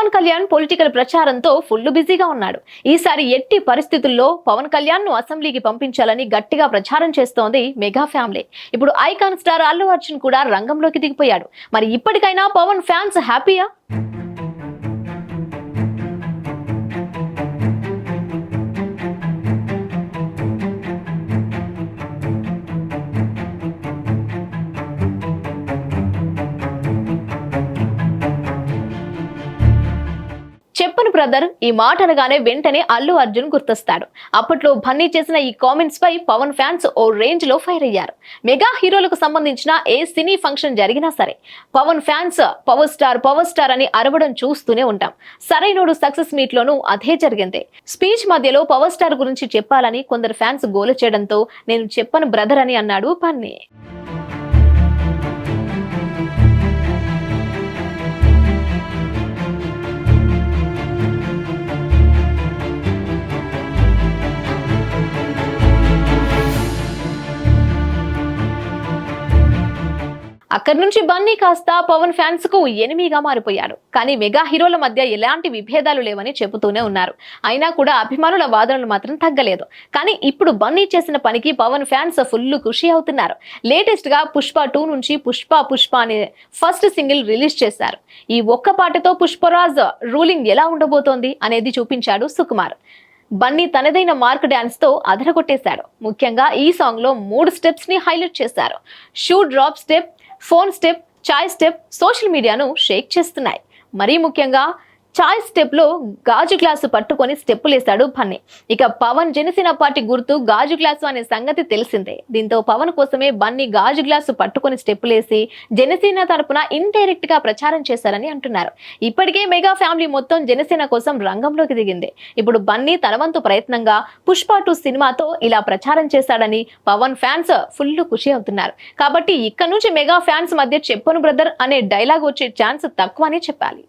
Pawan Kalyan political ప్రచారంతో full బిజీగా ఉన్నాడు. ఈసారి ఎట్టి పరిస్థితుల్లో పవన్ కళ్యాణ్ను అసెంబ్లీకి పంపించాలని గట్టిగా ప్రచారం చేస్తోంది మెగా ఫ్యామిలీ. ఇప్పుడు ఐకాన్ స్టార్ అల్లు అర్జున్ కూడా రంగంలోకి దిగిపోయాడు. మరి ఇప్పటికైనా పవన్ ఫ్యాన్స్ హ్యాపీయా? బ్రదర్ ఈ మాట అనగానే వెంటనే అల్లు అర్జున్ గుర్తొస్తాడు. అప్పట్లో బన్నీ చేసిన ఈ కామెంట్స్ పై పవన్ ఫ్యాన్స్ ఓ రేంజ్లో ఫైర్ అయ్యారు. మెగా హీరోలకు సంబంధించిన ఏ సినీ ఫంక్షన్ జరిగినా సరే Pawan fans power star power star అని అరవడం చూస్తూనే ఉంటాం. సరైనోడు సక్సెస్ మీట్ లోనూ అదే జరిగింది. స్పీచ్ మధ్యలో పవర్ స్టార్ గురించి చెప్పాలని కొందరు ఫ్యాన్స్ గోల చేయడంతో నేను చెప్పను బ్రదర్ అని అన్నాడు బన్నీ అక్కడి నుంచి బన్నీ కాస్త పవన్ ఫ్యాన్స్కు ఎనిమిగా మారిపోయాడు. కానీ మెగా హీరోల మధ్య ఎలాంటి విభేదాలు లేవని చెబుతూనే ఉన్నారు. అయినా కూడా అభిమానుల వాదనలు మాత్రం తగ్గలేదు. కానీ ఇప్పుడు బన్నీ చేసిన పనికి పవన్ ఫ్యాన్స్ ఫుల్ ఖుషి అవుతున్నారు. లేటెస్ట్గా పుష్ప టూ నుంచి పుష్ప పుష్ప అనే ఫస్ట్ సింగిల్ రిలీజ్ చేశారు. ఈ ఒక్క పాటతో పుష్పరాజ్ రూలింగ్ ఎలా ఉండబోతోంది అనేది చూపించాడు సుకుమార్. బన్నీ తనదైన మార్క్ డ్యాన్స్తో అదరగొట్టేశాడు. ముఖ్యంగా ఈ సాంగ్లో మూడు స్టెప్స్ని హైలైట్ చేశారు. Shoe drop step phone step chai step social మీడియాను షేక్ చేస్తున్నాయి. మరీ ముఖ్యంగా చాయ్ స్టెప్లో గాజు గ్లాసు పట్టుకొని స్టెప్పులేశాడు బన్నీ ఇక పవన్ జనసేన పార్టీ గుర్తు గాజు గ్లాసు అనే సంగతి తెలిసిందే. దీంతో పవన్ కోసమే బన్నీ గాజు గ్లాసు పట్టుకొని స్టెప్పులేసి జనసేన తరపున ఇండైరెక్ట్గా ప్రచారం చేశారని అంటున్నారు. ఇప్పటికే మెగా ఫ్యామిలీ మొత్తం జనసేన కోసం రంగంలోకి దిగింది. ఇప్పుడు బన్నీ తనవంతు ప్రయత్నంగా పుష్ప టూ సినిమాతో ఇలా ప్రచారం చేశాడని పవన్ ఫ్యాన్స్ ఫుల్ ఖుషి అవుతున్నారు. కాబట్టి ఇక్కడ నుంచి మెగా ఫ్యాన్స్ మధ్య చెప్పను బ్రదర్ అనే డైలాగ్ వచ్చే ఛాన్స్ తక్కువ అని చెప్పాలి.